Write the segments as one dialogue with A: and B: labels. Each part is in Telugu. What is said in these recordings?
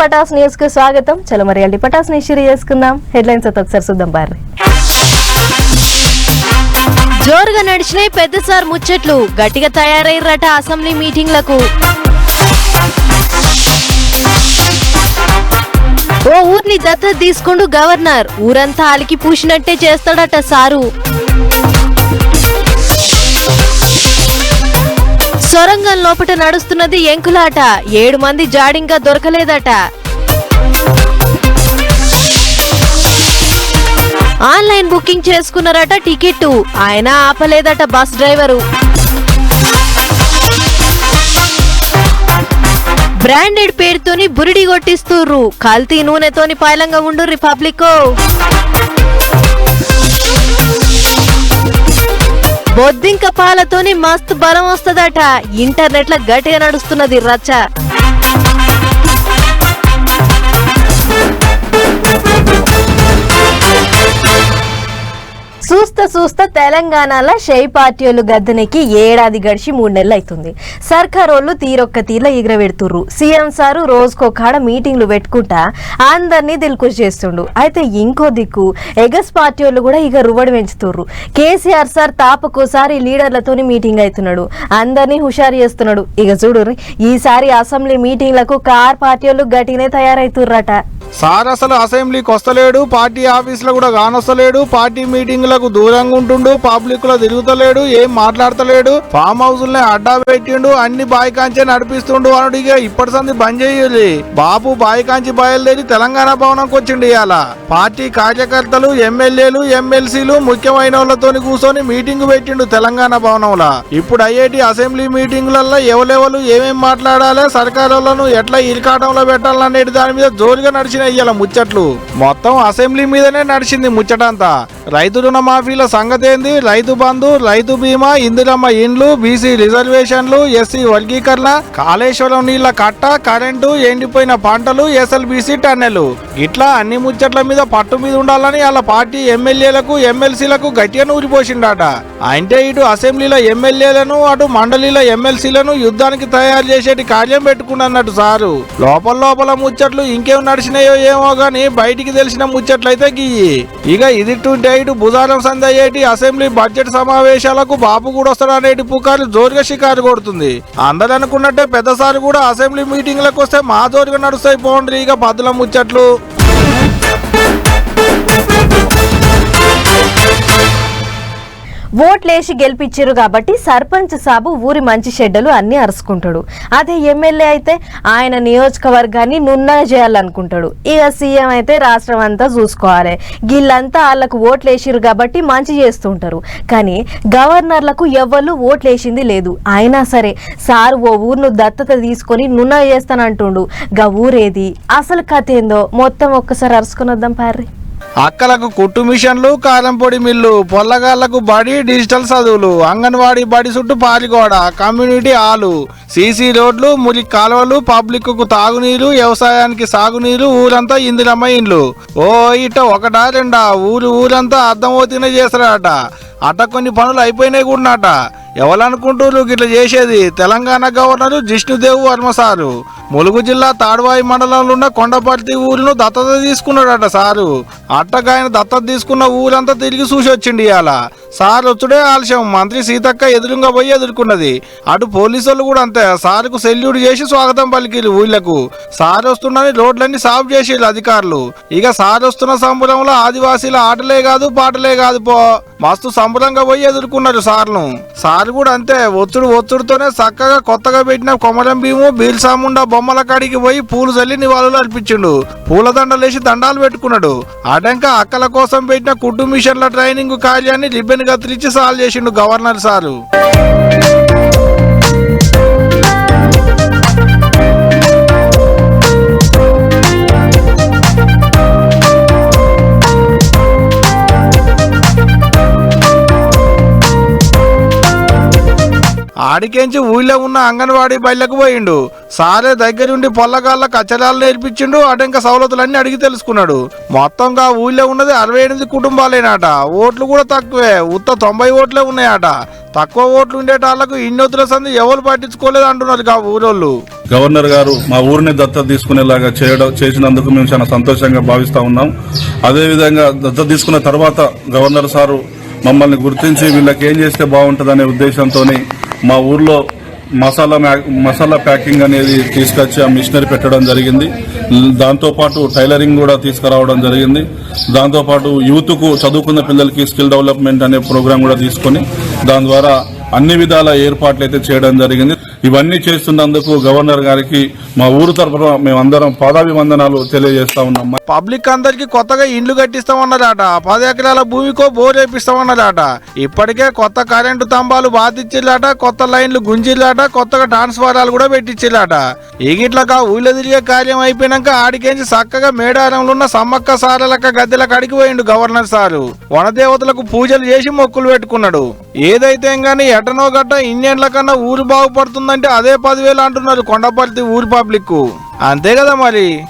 A: పటాస్ న్యూస్కు స్వాగతం. చలో మరి అల్లి పటాస్ న్యూస్ షురు చేసుకుందాం. హెడ్లైన్స్ అయితే ఒకసారి చూద్దాం బారి
B: జోరుగా నడిచినాయి పెద్ద సార్ ముచ్చట్లు. గట్టిగా తయారయ్యారట అసెంబ్లీ మీటింగ్లకు. ఓ ఊర్ని దత్తత తీసుకుండు గవర్నర్. ఊరంతా అలికి పూసినట్టే చేస్తాడట సారు. సొరంగం లోపట నడుస్తున్నది ఎంకులాట. ఏడు మంది జాడింగా దొరకలేదట. ఆన్లైన్ బుకింగ్ చేసుకున్నారట టికెట్ ఆయన ఆపలేదట బస్ డ్రైవరు. బ్రాండెడ్ పేరుతోని బురిడి కొట్టిస్తుర్రు. కల్తీ నూనెతోని పైలంగా ఉండు రిపబ్లికో బొద్దింక పాలతోని మస్తు బలం వస్తుందట. ఇంటర్నెట్లో గట్టిగా నడుస్తున్నది రచ్చ.
A: చూస్తా చూస్తా తెలంగాణలో షై పార్టీలు గద్దెనెక్కి ఏడాది గడిచి మూడు నెలలు అవుతుంది. సర్కారోళ్ళు తీరొక్క తీర్ల ఎగురబెడుతుర్రు సీఎం సారు రోజుకో కాడ మీటింగ్లు పెట్టుకుంటా అందరినీ దిల్కుష్ చేస్తుండు. అయితే ఇంకో దిక్కు ఎగస్ పార్టీ వాళ్ళు కూడా ఇక రువడి పెంచుతుర్రు. కేసీఆర్ సార్ తాపకోసారి లీడర్లతోని మీటింగ్ అవుతున్నాడు అందరినీ హుషారు చేస్తున్నాడు. ఇక చూడు ఈసారి అసెంబ్లీ మీటింగ్లకు కార్ పార్టీ వాళ్ళు గట్టినే తయారైతుర్రట.
C: సార్ అసలు అసెంబ్లీకి వస్తలేడు పార్టీ ఆఫీసులో కూడా కానొస్తలేడు పార్టీ మీటింగ్లకు దూరంగా ఉంటుండు పబ్లిక్లో తిరుగుతలేడు ఏం మాట్లాడతలేడు ఫామ్ హౌస్ అడ్డా పెట్టిండు అన్ని బాయికాంచే నడిపిస్తుండు అనుడు ఇక ఇప్పటి సంది బంద్ చేయాలి బాబు బాయికాంచి బయలుదేరి తెలంగాణ భవనంకి వచ్చిండు ఇవాళ పార్టీ కార్యకర్తలు ఎమ్మెల్యేలు ఎమ్మెల్సీలు ముఖ్యమైన వాళ్ళతోని కూర్చొని మీటింగ్ పెట్టిండు తెలంగాణ భవనంలో. ఇప్పుడు ఐఐటి అసెంబ్లీ మీటింగ్లలో ఎవరెవరు ఏమేం మాట్లాడాలి సర్కారులను ఎట్లా ఇరికాటంలో పెట్టాలనేటి దాని మీద జోరుగా నడిచిన ఇయ్యాల ముచ్చట్లు. మొత్తం అసెంబ్లీ మీదనే నడిచింది ముచ్చటంతా. రైతు రుణమాఫీల సంగతేంది? రైతు బంధు రైతు బీమా ఇందిరమ్మ ఇండ్లు బీసీ రిజర్వేషన్లు ఎస్సీ వర్గీకరణ కాళేశ్వరం నీళ్ళ కట్ట కరెంటు ఎండిపోయిన పంటలు ఎస్ఎల్బీసీ టన్నెలు. ఇట్లా అన్ని ముచ్చట్ల మీద పట్టు మీద ఉండాలని వాళ్ళ పార్టీ ఎమ్మెల్యేలకు ఎమ్మెల్సీలకు గట్టిగా నూరిపోసిండట. అంటే ఇటు అసెంబ్లీలో ఎమ్మెల్యేలను అటు మండలిలో ఎమ్మెల్సీలను యుద్ధానికి తయారు చేసేటి కార్యం పెట్టుకున్నట్టు సారు. లోపల లోపల ముచ్చట్లు ఇంకేం నడిచినాయో ఏమో గాని బయటికి తెలిసిన ముచ్చట్లయితే గియ్యి. ఇక ఇది ఇటు బుధవారం సంధి అసెంబ్లీ బడ్జెట్ సమావేశాలకు బాబు కూడా వస్తాడనేటి పుకారు జోరుగా షికారు కొడుతుంది. అందరు అనుకున్నట్టే పెద్దసారి కూడా అసెంబ్లీ మీటింగ్లకు వస్తే మా జోరుగా నడుస్తాయి పోండ్రి. ఇక బదుల ముచ్చట్లు.
A: ఓట్లేసి గెలిపించారు కాబట్టి సర్పంచ్ సాబు ఊరి మంచి షెడ్డలు అన్ని అరుచుకుంటాడు. అదే ఎమ్మెల్యే అయితే ఆయన నియోజకవర్గాన్ని నున్నా చేయాలనుకుంటాడు. ఇక సీఎం అయితే రాష్ట్రం అంతా చూసుకోవాలి. వీళ్ళంతా వాళ్ళకు ఓట్లేసిరు కాబట్టి మంచి చేస్తుంటారు. కానీ గవర్నర్లకు ఎవ్వరు ఓట్లేసింది లేదు. అయినా సరే సార్ ఓ ఊరును దత్తత తీసుకొని నున్నా చేస్తానంటుండు. గా ఊరేది. అసలు కథ ఏందో మొత్తం ఒక్కసారి అరుచుకుని వద్దాం పార్రీ.
C: అక్కలకు కుట్టు మిషన్లు కారంపొడి మిల్లు పొల్లగాళ్ళకు బడి డిజిటల్ చదువులు అంగన్వాడీ బడి చుట్టూ పాలిగోడ కమ్యూనిటీ ఆలు సీసీ రోడ్లు మురి కాలువలు పబ్లిక్కు తాగునీరు వ్యవసాయానికి సాగునీరు ఊరంతా ఇందిరమ్మ ఇండ్లు. ఓ ఇట ఒకటా రెండా ఊరు ఊరంతా అర్థమవుతూనే చేస్తారట. అట కొన్ని పనులు అయిపోయినాయి కూడా ఎవరనుకుంటూరు గిట్ల చేసేది? Telangana governor Jishnudev Varma sir. Mulugu జిల్లా తాడువాయి మండలంలో ఉన్న కొండపర్తి ఊరును దత్తత తీసుకున్నాడట సారు. అట్టగాయన దత్తత తీసుకున్న ఊరంతా తిరిగి చూసి వచ్చిండి ఇవాళ సార్ వచ్చుడే ఆలస్యం. మంత్రి సీతక్క ఎదురుగా పోయి ఎదుర్కొన్నది. అటు పోలీసు వాళ్ళు కూడా అంతే. సార్కు సెల్యూట్ చేసి స్వాగతం పలికిరు ఊళ్ళకు. సార్ వస్తున్నాని రోడ్లన్నీ సాఫ్ చేసేరు అధికారులు. ఇక సార్ వస్తున్న సంబరంలో ఆదివాసీల ఆటలే కాదు పాటలే కాదు పో. మస్తు సంబరంగా పోయి ఎదుర్కొన్నారు సార్ను. సార్ కూడా అంతే. ఒత్తుడు ఒత్తుడితోనే చక్కగా కొత్తగా పెట్టిన కొమరం భీము బీల్సాముండ బొమ్మల కాడికి పోయి పూలు చల్లి నివాళులు అర్పించిండు. పూలదండలేసి దండాలు పెట్టుకున్నాడు. అటంక అక్కల కోసం పెట్టిన కుట్టు మిషన్ల ట్రైనింగ్ కార్యాన్ని రిబ్బన్ కత్తిరించి సాల్వ్ చేసిండు గవర్నర్ సారు. ఆడికేంచి ఊళ్ళో ఉన్న అంగన్వాడీ బయళ్ళకు పోయిండు. సారే దగ్గరుండి పొల్లగాళ్ళ కచ్చరాలు నేర్పించిండు అటు ఇంకా సవలతులన్నీ అడిగి తెలుసుకున్నాడు. మొత్తంగా ఊళ్ళో ఉన్నది అరవై ఎనిమిది కుటుంబాలేనాట. ఓట్లు కూడా తక్కువే ఉత్త తొంభై ఓట్లే ఉన్నాయట. తక్కువ ఓట్లు ఉండేటాళ్ళకు ఇన్నొత్తుల సంది ఎవరు పట్టించుకోలేదు అంటున్నారు కా ఊరోళ్ళు.
D: గవర్నర్ గారు మా ఊరిని దత్తత తీసుకునేలాగా చేయడం చేసినందుకు మేము చాలా సంతోషంగా భావిస్తా ఉన్నాం. అదేవిధంగా దత్తత తీసుకున్న తర్వాత గవర్నర్ సారు మమ్మల్ని గుర్తించి వీళ్ళకి ఏం చేస్తే బాగుంటుందనే ఉద్దేశంతో మా ఊర్లో మసాలా మ్యా- మసాలా ప్యాకింగ్ అనేది తీసుకొచ్చి ఆ మిషనరీ పెట్టడం జరిగింది. దాంతోపాటు టైలరింగ్ కూడా తీసుకురావడం జరిగింది. దాంతోపాటు యూత్కు చదువుకున్న పిల్లలకి స్కిల్ డెవలప్మెంట్ అనే ప్రోగ్రాం కూడా తీసుకొని దాని ద్వారా అన్ని విధాల ఏర్పాట్లు అయితే చేయడం జరిగింది. ఇవన్నీ చేస్తున్నందుకు గవర్నర్ గారికి మా ఊరు తరఫున మేమందరం పాదాభివందనాలు తెలియజేస్తా ఉన్నాం.
C: పబ్లిక్ అందరికి కొత్తగా ఇండ్లు కట్టిస్తామన్నారట. పది ఎకరాల భూమికో బోర్ వేపిస్తామన్నారట. ఇప్పటికే కొత్త కరెంటు స్తంభాలు బాధించిల్లాట కొత్త లైన్లు గుంజిల్లాట కొత్తగా ట్రాన్స్ఫారాలు కూడా పెట్టించిల్లాట ఈగిట్లక ఊళ్ళో తిరిగే కార్యం అయిపోయినాక ఆడికేంచి చక్కగా మేడారంలో ఉన్న సమ్మక్క సారలక్క గద్దెలకు అడిగిపోయిండు గవర్నర్ సారు. వనదేవతలకు పూజలు చేసి మొక్కులు పెట్టుకున్నాడు. ఏదైతే గానీ ఎటనో గట్ట ఇన్నేళ్ళ కన్నా ఊరు బాగుపడుతుందంటే అదే పదివేలు అంటున్నారు కొండపల్లి ఊరు పబ్లిక్ అంతే కదా మరి.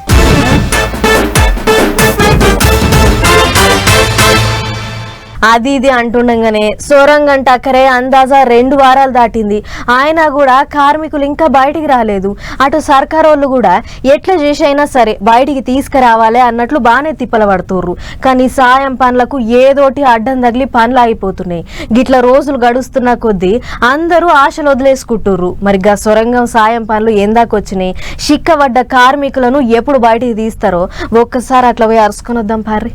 A: అది ఇది అంటుండగానే సొరంగం టక్కరే అందాజా రెండు వారాలు దాటింది. ఆయన కూడా కార్మికులు ఇంకా బయటికి రాలేదు. అటు సర్కార్ వాళ్ళు కూడా ఎట్లా చేసి అయినా సరే బయటికి తీసుకురావాలి అన్నట్లు బాగానే తిప్పల పడుతుర్రు కానీ సాయం పనులకు ఏదోటి అడ్డం తగిలి పనులు అయిపోతున్నాయి గిట్ల రోజులు గడుస్తున్న కొద్దీ అందరూ ఆశలు వదిలేసుకుంటుర్రు. మరి గా సొరంగం సాయం పనులు ఎందాకొచ్చినాయి చిక్కబడ్డ కార్మికులను ఎప్పుడు బయటికి తీస్తారో ఒక్కసారి అట్లా పోయి అరుసుకొని వద్దాం పారి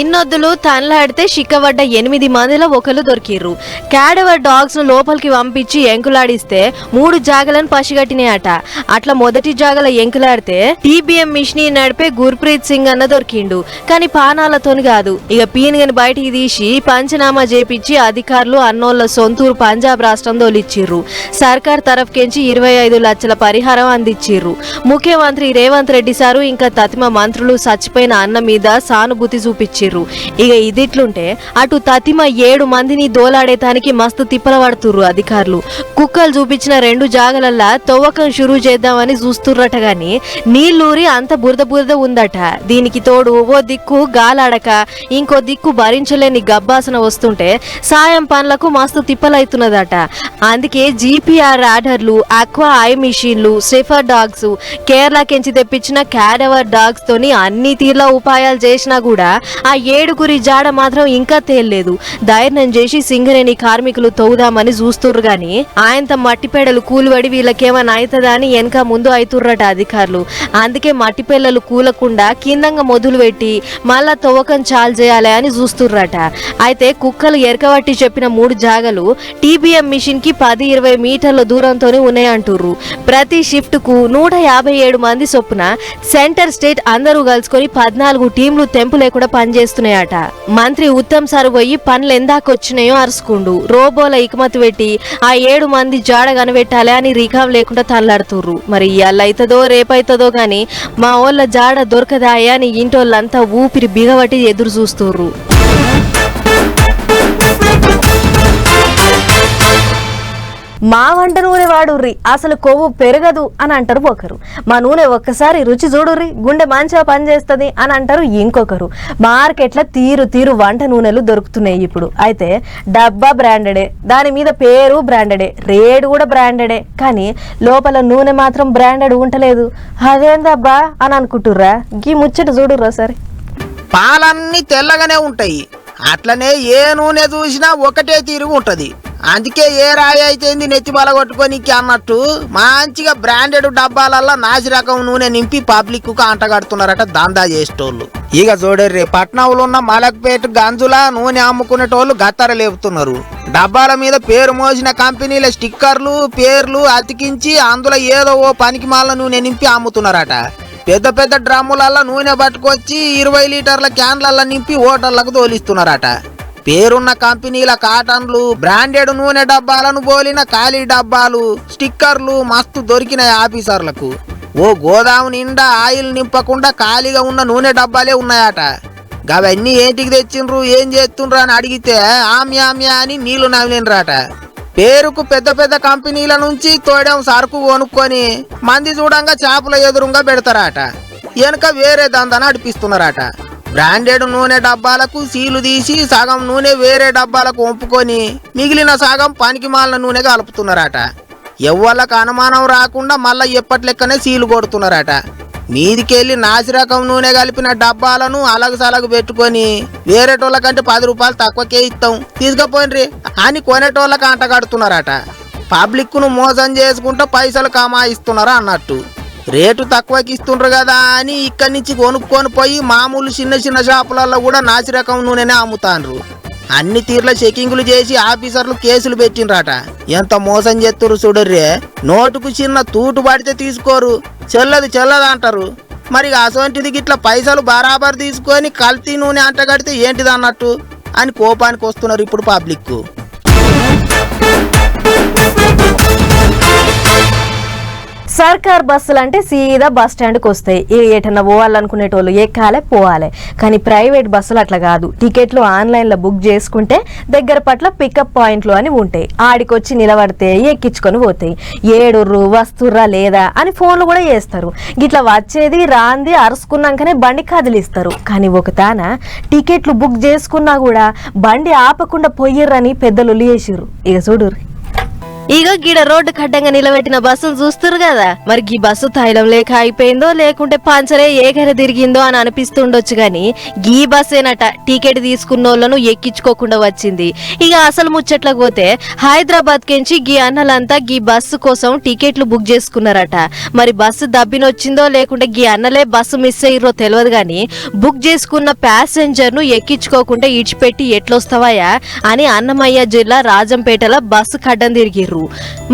B: ఇన్నొద్దులు తనలాడితే చిక్కబడ్డ ఎనిమిది మందిలో ఒకరు దొరికిర్రు. క్యాడవర్ డాగ్స్ను లోపలికి పంపించి ఎంకులాడిస్తే మూడు జాగలను పసిగట్టినాయట. అట్లా మొదటి జాగల ఎంకులాడితే టీబీఎం మిషన్ నడిపే గుర్ప్రీత్ సింగ్ అన్న దొరికిండు. కానీ పానాలతోని కాదు. ఇక పీనుగని బయటికి తీసి పంచనామా చేపించి అధికారులు అన్నోళ్ళ సొంతూరు పంజాబ్ రాష్ట్రం తోలిచ్చిర్రు సర్కార్ తరఫుకెంచి ఇరవై ఐదు లక్షల పరిహారం అందించిర్రు ముఖ్యమంత్రి రేవంత్ రెడ్డి సారు ఇంకా తతిమ మంత్రులు చచ్చిపోయిన అన్న మీద సానుభూతి చూపించిర్రు. ఇక ఇదిట్లుంటే అటు తతిమ ఏడు మందిని దోలాడేతానికి మస్తు తిప్పల పడుతుర్రు అధికారులు. కుక్కలు చూపించిన రెండు జాగలల్లా తవ్వకం షురూ చేద్దామని చూస్తుర్రట గాని నీళ్ళూరి అంత బురద బురద ఉందట. దీనికి తోడు ఓ దిక్కు గాలాడక ఇంకో దిక్కు భరించలేని గబ్బాసన వస్తుంటే సాయం పనులకు మస్తు తిప్పలైతున్నదట. అందుకే జీపీఆర్ ఆర్డర్లు అక్వా ఐ మిషన్లు సెఫర్ డాగ్స్ కేరళకెంచి తెప్పించిన క్యాడవర్ డాగ్స్ తోని అన్ని తీర్ల ఉపాయాలు చేసినా కూడా ఆ ఏడుగురి జాడ మాత్రం ఇంకా తేల్లేదు. ధైర్యం చేసి సింగరేణి కార్మికులు తవ్వుదామని చూస్తుర్రు గాని ఆయంత మట్టిపేడలు కూలిపడి వీళ్ళకేమైనా అవుతుందా అని వెనక ముందు అవుతుర్రట అధికారులు. అందుకే మట్టిపేళ్ళలు కూలకుండా కిందంగా మొదలు పెట్టి మళ్ళా తవ్వకం చాలు చేయాలి అని చూస్తుర్రట. అయితే కుక్కలు ఎరకబట్టి చెప్పిన మూడు జాగలు టీబీఎం మిషన్కి పది ఇరవై మీటర్ల దూరంతోనే ఉన్నాయంటుర్రు. ప్రతి షిఫ్ట్కు నూట యాభై ఏడు మంది చొప్పున సెంటర్ స్టేట్ అందరూ కలుసుకొని పద్నాలుగు టీంలు తెంపు కూడా పనిచేస్తున్నాయట మంత్రి ఉత్తమ్ సార్ పోయి పనులు ఎందాకొచ్చినాయో అరుచుకుండు రోబోల ఇకమతి పెట్టి ఆ ఏడు మంది జాడ కనిపెట్టాలి అని రికామ్ లేకుండా తల్లాడుతుర్రు. మరి ఇవాళ అవుతుందో రేపైతుందో గాని మా వాళ్ళ జాడ దొరకదాయా అని ఇంటోళ్ళంతా ఊపిరి బిగబట్టి ఎదురు చూస్తుర్రు.
A: మా వంట నూనె వాడుర్రి అసలు కొవ్వు పెరగదు అని అంటారు ఒకరు. మా నూనె ఒక్కసారి రుచి చూడుర్రి గుండె మంచిగా పనిచేస్తుంది అని అంటారు ఇంకొకరు. మార్కెట్లో తీరు తీరు వంట నూనెలు దొరుకుతున్నాయి ఇప్పుడు. అయితే డబ్బా బ్రాండెడే దాని మీద పేరు బ్రాండెడే రేడు కూడా బ్రాండెడే. కానీ లోపల నూనె మాత్రం బ్రాండెడ్ ఉంటలేదు. అదేందబ్బా అని అనుకుంటుర్రా? గీ ముచ్చట చూడుర్రా సరే
E: పాలన్నీ తెల్లగానే ఉంటాయి. అట్లనే ఏ నూనె చూసినా ఒకటే తీరుగు ఉంటది. అందుకే ఏ రాయి అయితే నెత్తి బల కొట్టుకోనికి అన్నట్టు మంచిగా బ్రాండెడ్ డబ్బాలల్లో నాసి రకం నూనె నింపి పబ్లిక్కు అంటగడుతున్నారట దందా చేసేటోళ్ళు. ఇక చూడర్రి పట్నంలో ఉన్న మలక్పేట గంజుల నూనె అమ్ముకునేటోళ్ళు గత్తర లేపుతున్నారు. డబ్బాల మీద పేరు మోసిన కంపెనీల స్టిక్కర్లు పేర్లు అతికించి అందులో ఏదో ఓ పనికి మాల నూనె నింపి అమ్ముతున్నారట. పెద్ద పెద్ద డ్రమ్ములల్లో నూనె పట్టుకొచ్చి ఇరవై లీటర్ల క్యాన్లల్లో నింపి హోటళ్ళకు తోలిస్తున్నారట. పేరున్న కంపెనీల కాటన్లు బ్రాండెడ్ నూనె డబ్బాలను పోలిన ఖాళీ డబ్బాలు స్టిక్కర్లు మస్తు దొరికినాయి ఆఫీసర్లకు. ఓ గోదాము నిండా ఆయిల్ నింపకుండా ఖాళీగా ఉన్న నూనె డబ్బాలే ఉన్నాయట. గవన్నీ ఏంటికి తెచ్చిండ్రు ఏం చేస్తుండ్రు అని అడిగితే ఆమ్యామ్యా అని నీళ్ళు నవ్వినరాట. పేరుకు పెద్ద పెద్ద కంపెనీల నుంచి తోడం సరుకు కొనుక్కొని మంది చూడంగా చేపల ఎదురుగా పెడతారట. వెనుక వేరే దందా నడిపిస్తున్నారట బ్రాండెడ్ నూనె డబ్బాలకు సీలు తీసి సగం నూనె వేరే డబ్బాలకు ఒంపుకొని మిగిలిన సగం పనికి మాలిన నూనె కలుపుతున్నారట. ఎవ్వళ్ళకు అనుమానం రాకుండా మళ్ళా ఎప్పటి లెక్కనే సీలు కొడుతున్నారట. మీదికెళ్ళి నాసిరకం నూనె కలిపిన డబ్బాలను అలగు సలగు పెట్టుకొని వేరేటోళ్ళ కంటే పది రూపాయలు తక్కువకే ఇస్తాం. తీసుకుపోయినరి అని కొనేటోళ్ళకి అంట కడుతున్నారట. మోసం చేసుకుంటూ పైసలు కమాయిస్తున్నారు అన్నట్టు. రేటు తక్కువకి ఇస్తుండ్రు కదా అని ఇక్కడి నుంచి కొనుక్కొని పోయి మామూలు చిన్న చిన్న షాపులలో కూడా నాసిరకం నూనెనే అమ్ముతాండ్రు. అన్ని తీర్ల చెకింగ్లు చేసి ఆఫీసర్లు కేసులు పెట్టిండ్రట. ఎంత మోసం చేస్తురు చూడర్రే. నోటుకు చిన్న తూటు పడితే తీసుకోరు. చెల్లదు చెల్లదు అంటారు. మరి అసొంటిది గిట్ల పైసలు బరాబర్ తీసుకొని కల్తీ నూనె అంటగడితే ఏంటిది అన్నట్టు అని కోపానికి వస్తున్నారు ఇప్పుడు పబ్లిక్కు.
A: సర్కార్ బస్సులు అంటే సీదా బస్ స్టాండ్కి వస్తాయి. ఏ పోవాలనుకునే పోవాలనుకునేటోళ్ళు ఎక్కాలే పోవాలి. కానీ ప్రైవేట్ బస్సులు అట్లా కాదు. టికెట్లు ఆన్లైన్లో బుక్ చేసుకుంటే దగ్గర పట్ల పికప్ పాయింట్లు అని ఉంటాయి. ఆడికొచ్చి నిలబడితే ఎక్కించుకొని పోతాయి. ఏడుర్రు వస్తుర్రా లేదా అని ఫోన్లు కూడా చేస్తారు. గిట్లా వచ్చేది రాంది అరుసుకున్నాకనే బండి కదిలిస్తారు. కానీ ఒక తాన టికెట్లు బుక్ చేసుకున్నా కూడా బండి ఆపకుండా పోయిర్రని పెద్దలు లేచిర్రు. ఇక చూడు
B: ఇగో గిడ రోడ్డు కడ్డంగా నిలబెట్టిన బస్సును చూస్తురు కదా. మరి ఈ బస్సు తైలం లేక అయిపోయిందో లేకుంటే పంచరే ఏకర తిరిగిందో అని అనిపిస్తుండొచ్చు గాని గీ బస్సేనట టికెట్ తీసుకున్నోళ్ళను ఎక్కించుకోకుండా వచ్చింది. ఇక అసలు ముచ్చట్లకు పోతే హైదరాబాద్ కెంచి గీ అన్నలంతా గీ బస్సు కోసం టికెట్లు బుక్ చేసుకున్నారట. మరి బస్సు దబ్బినొచ్చిందో లేకుంటే గీ అన్నలే బస్సు మిస్ అయ్యిరో తెలియదు గాని బుక్ చేసుకున్న ప్యాసింజర్ను ఎక్కించుకోకుండా ఇడిచిపెట్టి ఎట్లొస్తావయ్యా అని అన్నమయ్య జిల్లా రాజంపేటలో బస్సు కడ్డం తిరిగిర్రు.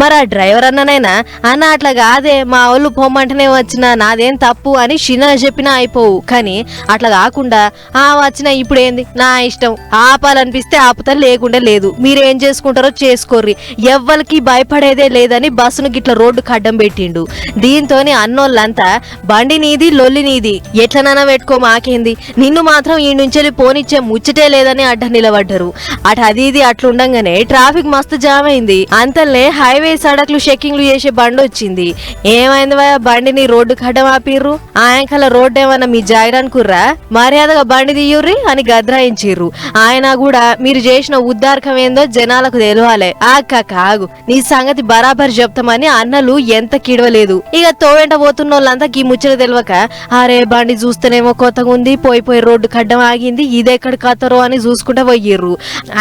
B: మరి ఆ డ్రైవర్ అన్ననైనా అన్న అట్లా కాదే మా వాళ్ళు పొమ్మంటేనే వచ్చిన నాదేం తప్పు అని చిన్న చెప్పినా అయిపోవు. కానీ అట్లా కాకుండా ఆ వచ్చిన ఇప్పుడు ఏంది నా ఇష్టం. ఆపాలనిపిస్తే ఆపుతా లేకుండా లేదు. మీరేం చేసుకుంటారో చేసుకోర్రి. ఎవ్వరికి భయపడేదే లేదని బస్సును గిట్ల రోడ్డు కడ్డం పెట్టిండు. దీంతోని అన్నోళ్ళంతా బండి నీది లొల్లి నీది. ఎట్లనైనా పెట్టుకో మాకేంది? నిన్ను మాత్రం ఈ నుంచి పోనిచ్చే ముచ్చటే లేదని అడ్డ నిలబడ్డారు. అటు అది ఇది అట్లుండగానే ట్రాఫిక్ మస్తు జామ్ అయింది. అంత అంతలే హైవే సడక్లు చెక్కింగ్లు చేసే బండి వచ్చింది ఏమైంది ఆ బండిని రోడ్డు కడ్డం ఆపిర్రు? ఆయంకల రోడ్డు ఏమన్నా మీ జాగరానుకుర్రా మర్యాదగా బండి దియ్యుర్రి అని గద్రాయించిర్రు. ఆయన కూడా మీరు చేసిన ఉద్దారకం ఏందో జనాలకు తెలియాలి ఆక్క కాగు నీ సంగతి బరాబర్ చెప్తామని అన్నలు ఎంత కిడవలేదు. ఇక తోవెంట పోతున్న వాళ్ళంతా ఈ ముచ్చట తెలియక అరే బండి చూస్తేనేమో కొత్తగా ఉంది పోయి పోయి రోడ్డు కడ్డం ఆగింది ఇదెక్కడ కత్తరో అని చూసుకుంటా పోయిర్రు.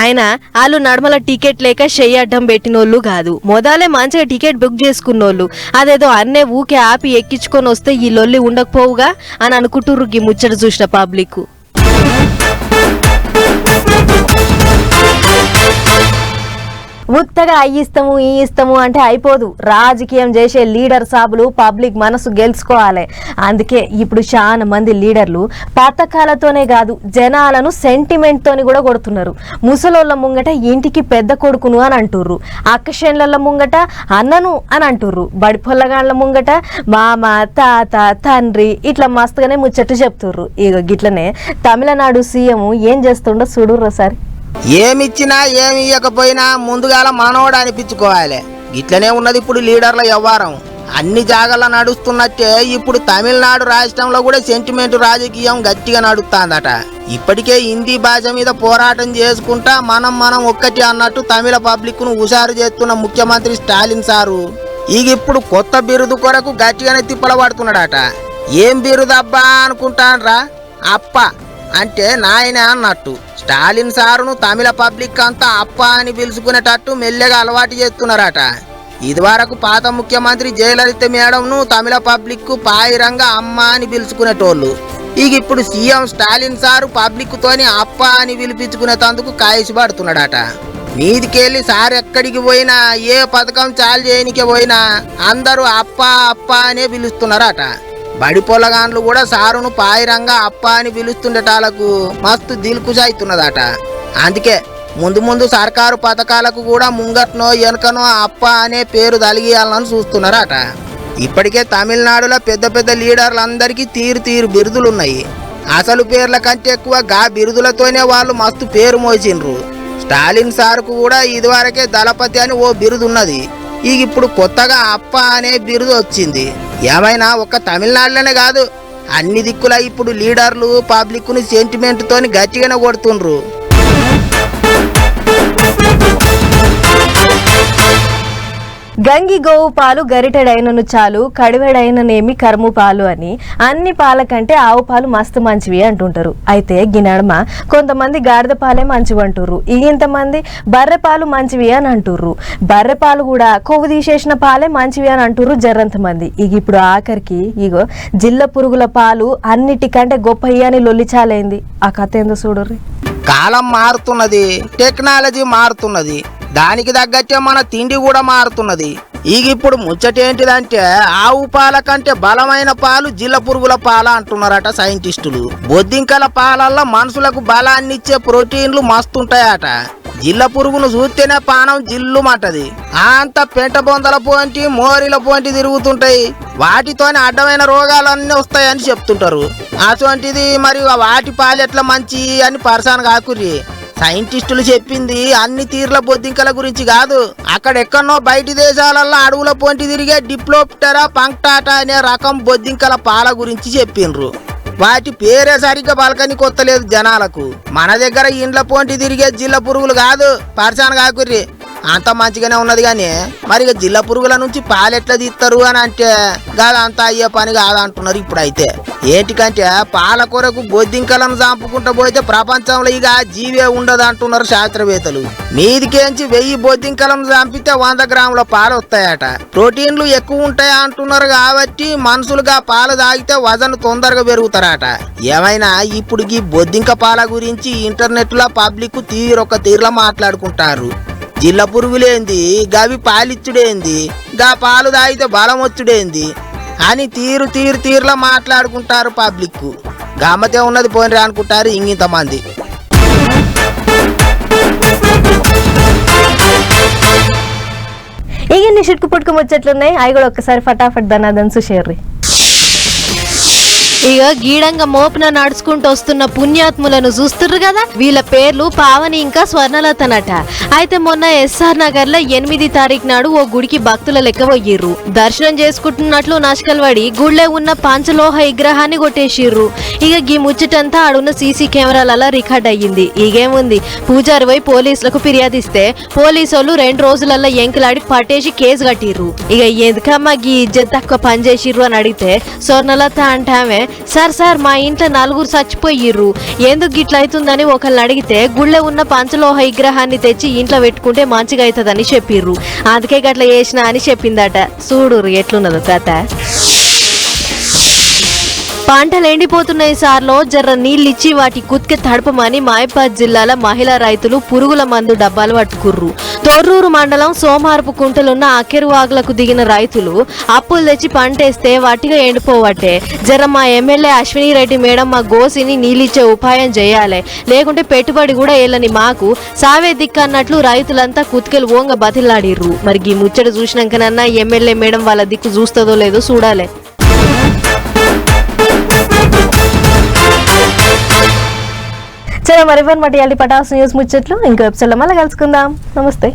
B: ఆయన వాళ్ళు నడమల టికెట్ లేక చెయ్యి అడ్డం పెట్టినోళ్ళు కాదు. మొదలే మంచిగా టికెట్ బుక్ చేసుకున్నోళ్ళు. అదేదో అన్నే ఊకే ఆపి ఎక్కించుకొని వస్తే ఈ లొల్లి ఉండకపోవుగా? అని అనుకుంటుర్రు ఈ ముచ్చట చూసిన పబ్లిక్
A: ఉత్తగా అయ్యి ఇస్తాము ఈ ఇస్తాము అంటే అయిపోదు. రాజకీయం చేసే లీడర్ సాబులు పబ్లిక్ మనసు గెలుచుకోవాలి. అందుకే ఇప్పుడు చాలా మంది లీడర్లు పథకాలతోనే కాదు జనాలను సెంటిమెంట్తోని కూడా కొడుతున్నారు. ముసలోళ్ళ ముంగట ఇంటికి పెద్ద కొడుకును అని అంటుర్రు. అక్కశేన్ల ముంగట అన్నను అని అంటుర్రు. బడిపొల్లగాళ్ళ ముంగట మామ తాత తండ్రి ఇట్లా మస్తుగానే ముచ్చట్టు చెప్తుర్రు. ఇక గిట్లనే తమిళనాడు సీఎం ఏం చేస్తుండో చూడుర్రా సార్.
E: ఏమిచ్చినా ఏమి ఇవ్వకపోయినా ముందుగాల మనోడు అనిపించుకోవాలి. ఇట్లనే ఉన్నది ఇప్పుడు లీడర్ల వ్యవహారం. అన్ని జాగాల నడుస్తున్నట్టే ఇప్పుడు తమిళనాడు రాష్ట్రంలో కూడా సెంటిమెంట్ రాజకీయం గట్టిగా నడుస్తుందట. ఇప్పటికే హిందీ భాష మీద పోరాటం చేసుకుంటా మనం మనం ఒక్కటి అన్నట్టు తమిళ పబ్లిక్ను హుషారు చేస్తున్న ముఖ్యమంత్రి స్టాలిన్ సారు. ఇక ఇప్పుడు కొత్త బిరుదు కొరకు గట్టిగానే తిప్పలబడుతున్నాడట. ఏం బిరుదు అబ్బా అనుకుంటాన్రా అప్ప. అంటే నాయన అన్నట్టు. స్టాలిన్ సారును తమిళ పబ్లిక్ అంతా అప్ప అని పిలుచుకునేటట్టు మెల్లగా అలవాటు చేస్తున్నారట. ఇదివరకు పాత ముఖ్యమంత్రి జయలలిత మేడంను తమిళ పబ్లిక్ పాయిరంగా అమ్మ అని పిలుచుకునేటోళ్ళు. ఇక ఇప్పుడు సీఎం స్టాలిన్ సారు పబ్లిక్ తోని అప్ప అని పిలిపించుకునేటందుకు కాయసి పడుతున్నాడట. మీదికెళ్ళి సార్ ఎక్కడికి పోయినా ఏ పథకం చాలు చేయనికే పోయినా అందరూ అప్ప అప్ప అనే పిలుస్తున్నారట. బడి పొలగాన్లు కూడా సారును పాయిరంగా అప్ప అని పిలుస్తుండటాలకు మస్తు దిల్కుజాయితున్నదట. అందుకే ముందు ముందు సర్కారు పథకాలకు కూడా ముంగట్నో వెనకనో అప్ప అనే పేరు తలిగియాలని చూస్తున్నారట. ఇప్పటికే తమిళనాడులో పెద్ద పెద్ద లీడర్లందరికీ తీరు తీరు బిరుదులున్నాయి. అసలు పేర్ల కంటే ఎక్కువ గా బిరుదులతోనే వాళ్ళు మస్తు పేరు మోసిండ్రు. స్టాలిన్ సార్కు కూడా ఇదివరకే దళపతి అని ఓ బిరుదు ఉన్నది ఇక ఇప్పుడు కొత్తగా అప్ప అనే బిరుదు వచ్చింది. ఏమైనా ఒక్క తమిళనాడులోనే కాదు. అన్ని దిక్కుల ఇప్పుడు లీడర్లు పబ్లిక్ను సెంటిమెంట్ తోని గట్టిగానే కొడుతుండ్రు.
A: గంగి గోవు పాలు గరిటెడైనను చాలు కడివెడైననేమి కరుము పాలు అని అన్ని పాల కంటే ఆవు పాలు మస్తు మంచివి అంటుంటారు. అయితే గినడమ కొంతమంది గాడిద పాలే మంచివి అంటుర్రు. ఇంతమంది బర్రె పాలు మంచివి అని అంటుర్రు. బర్రె పాలు కూడా కొవ్వు తీసేసిన పాలే మంచివి అని అంటుర్రు జర్రంత మంది. ఇక ఇప్పుడు ఆఖరికి ఇగో జిల్ల పురుగుల పాలు అన్నిటికంటే గొప్ప అని లొల్లిచాలైంది ఆ కథ ఏందో చూడర్రి.
E: కాలం మారుతున్నది టెక్నాలజీ మారుతున్నది. దానికి తగ్గట్టే మన తిండి కూడా మారుతున్నది. ఇక ఇప్పుడు ముచ్చటేంటిదంటే ఆవు పాల కంటే బలమైన పాలు జిల్ల పురుగుల పాల అంటున్నారట సైంటిస్టులు. బొద్దింకల పాలల్లో మనుషులకు బలాన్ని ఇచ్చే ప్రోటీన్లు మస్తుంటాయట. జిల్ల పురుగును చూస్తేనే పానం జిల్లుమంటది. అంత పెంట బొందల పోంటి మోరిల పోంటి తిరుగుతుంటాయి. వాటితోనే అడ్డమైన రోగాలన్నీ వస్తాయని చెప్తుంటారు. అటువంటిది మరి వాటి పాలు ఎట్లా మంచి అని పరసాను కాకుర్రి సైంటిస్టులు చెప్పింది అన్ని తీర్ల బొద్దింకల గురించి కాదు. అక్కడెక్కడనో బయటి దేశాలల్లో అడవుల పొంటి తిరిగే డిప్లోప్టెరా పంక్టాటా అనే రకం బొద్దింకల పాల గురించి చెప్పిండ్రు. వాటి పేరే సరిగ్గా పలకని కొత్తలేదు జనాలకు. మన దగ్గర ఇండ్ల పొంటి తిరిగే జిల్ల పురుగులు కాదు. పరసాను కాకుర్రి అంత మంచిగానే ఉన్నది కానీ మరి ఇక జిల్ల పురుగుల నుంచి పాలెట్లా తీస్తారు అని అంటే అంతా అయ్యే పని కాదంటున్నారు ఇప్పుడైతే. ఏంటికంటే పాలకూరకు బొద్దింకలను చంపుకుంటూ పోతే ప్రపంచంలో ఇక జీవే ఉండదు అంటున్నారు శాస్త్రవేత్తలు. మీదికేంచి వెయ్యి బొద్దింకలను చంపితే వంద గ్రాముల పాలు వస్తాయట. ప్రోటీన్లు ఎక్కువ ఉంటాయి అంటున్నారు కాబట్టి మనుషులుగా పాలు తాగితే వజన్ తొందరగా పెరుగుతారట. ఏమైనా ఇప్పుడు ఈ బొద్దింక పాల గురించి ఇంటర్నెట్లో పబ్లిక్ తీరొక తీరులో మాట్లాడుకుంటారు. జిల్ల పురుగులేంది గవి పాలిచ్చుడేంది గా పాలు తాగితే బలం వచ్చుడేంది అని తీరు తీరు తీరులా మాట్లాడుకుంటారు పబ్లిక్. గమ్మతే ఉన్నది పోయినరా అనుకుంటారు ఇంగింతమంది.
A: ఇక నీ షిట్కు పుట్టుకు ముచ్చట్లున్నాయి. అవి కూడా ఒక్కసారి ఫటాఫట్ దనాదన్ సుషేర్రి
B: ఇక గీడంగా మోపున నడుచుకుంటూ వస్తున్న పుణ్యాత్ములను చూస్తుర్రు కదా? వీళ్ళ పేర్లు పావని ఇంకా స్వర్ణలతనట. అయితే మొన్న ఎస్ఆర్ నగర్లో ఎనిమిది తారీఖు నాడు ఓ గుడికి భక్తుల లెక్క పోయిర్రు. దర్శనం చేసుకుంటున్నట్లు నష్కల్వాడి గుళ్ళే ఉన్న పంచలోహ విగ్రహాన్ని కొట్టేసిర్రు. ఇక గీ ముచ్చటంతా ఆడున్న సీసీ కెమెరాలలో రికార్డ్ అయ్యింది. ఇగేముంది? పూజారి పోయి పోలీసులకు ఫిర్యాదిస్తే పోలీసు వాళ్ళు రెండు రోజులలో ఎంకలాడి పట్టేసి కేసు కట్టిర్రు. ఇక ఎందుకమ్మా గీ ఇజ్జత్ తక్కువ పనిచేసిర్రు అని అడిగితే స్వర్ణలత అంటామే సార్ సార్ మా ఇంట్లో నలుగురు చచ్చిపోయిర్రు. ఎందుకు గిట్ల అవుతుందని ఒకళ్ళని అడిగితే గుళ్ళ ఉన్న పంచలోహ విగ్రహాన్ని తెచ్చి ఇంట్లో పెట్టుకుంటే మంచిగా అవుతుందని చెప్పిర్రు. అందుకే గట్ల చేసిన అని చెప్పిందట. చూడు ఎట్లున్నదో కథ. పంటలు ఎండిపోతున్నాయి సార్లో జర్ర నీళ్ళిచ్చి వాటి కుత్కె తడపమని మాయపాద్ జిల్లాల మహిళా రైతులు పురుగుల మందు డబ్బాలు పట్టుకుర్రు. తొర్రూరు మండలం సోమార్పు కుంటలున్న అకెరువాగులకు దిగిన రైతులు అప్పులు తెచ్చి పంటేస్తే వాటిగా ఎండిపోవట్టే. జర మా ఎమ్మెల్యే అశ్విని రెడ్డి మేడం మా గోసిని నీళ్ళిచ్చే ఉపాయం చేయాలి. లేకుంటే పెట్టుబడి కూడా వెళ్ళని మాకు సావే దిక్కన్నట్లు రైతులంతా కుత్కెలు ఓంగ బతిలాడిర్రు. మరి ఈ ముచ్చట చూసినాకనన్నా ఎమ్మెల్యే మేడం వాళ్ళ దిక్కు చూస్తుందో లేదో చూడాలి.
A: సరే మరి మరి మటి పటాస్ న్యూస్ ముచ్చట్లు. ఇంకో ఎపిసోడ్లో మళ్ళీ కలుసుకుందాం. నమస్తే.